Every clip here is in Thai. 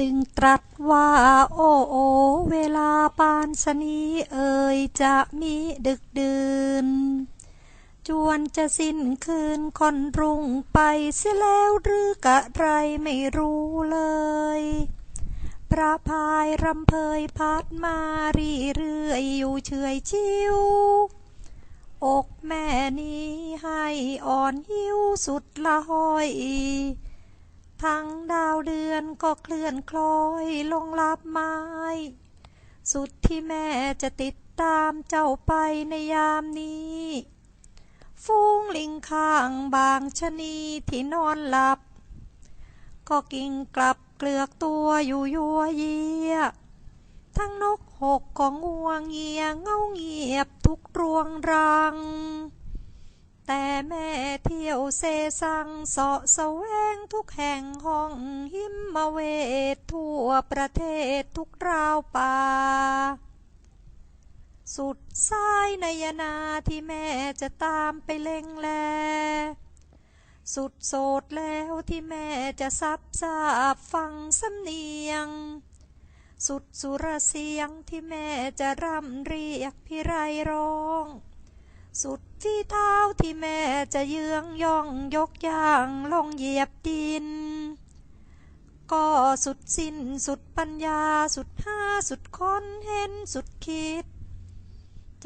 ดึงตรัสว่า โอ้โอ เวลาปานสนีเอ่ยจะมีดึกดื่น จวนจะสิ้นคืนคอนรุ่งไปเสียแล้วหรือกะไรไม่รู้เลยพระพายรำเพยพัดมารีเรื่อยอยู่เฉยชิว อกแม่นี้ให้อ่อนหิวสุดละห้อย ทั้งดาวเดือนก็เคลื่อนคล้อยลงลับไม้ สุดที่แม่จะติดตามเจ้าไปในยามนี้ฟูงลิงข้างบางชะนีที่นอนหลับ ก็กิ่งกลับเกลือกตัวอยู่ยัวเยีย ทั้งนกหกก็งัวงเงียเงาเงียบทุกรวงรัง แต่แม่เที่ยวเซซังเสาะแสวงทุกแห่งห้องหิมมาเวททั่วประเทศทุกราวป่า สุดสายนยนาที่แม่จะตามไปเล็งแล สุดโสดแล้วที่แม่จะซับซาบฟังสำเนียง สุดสุรเสียงที่แม่จะร่ำเรียกพิไรร้อง สุดที่เท้าที่แม่จะเยื้องย่องยกย่างลงเหยียบดิน ก็สุดสิ้นสุดปัญญาสุดห้าสุดค้นเห็นสุดคิด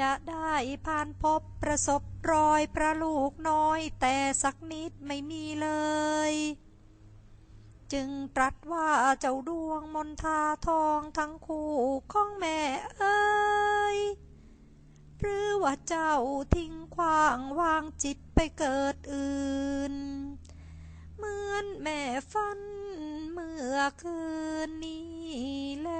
จะได้ผ่านพบประสบรอยประลูกน้อยแต่สักนิดไม่มีเลย จึงตรัสว่าเจ้าดวงมนทาทองทั้งคู่ของแม่เอ้ย ว่าเจ้าทิ้งขว้างวางจิตไปเกิดอื่น เหมือนแม่ฟันเมื่อคืนนี้แล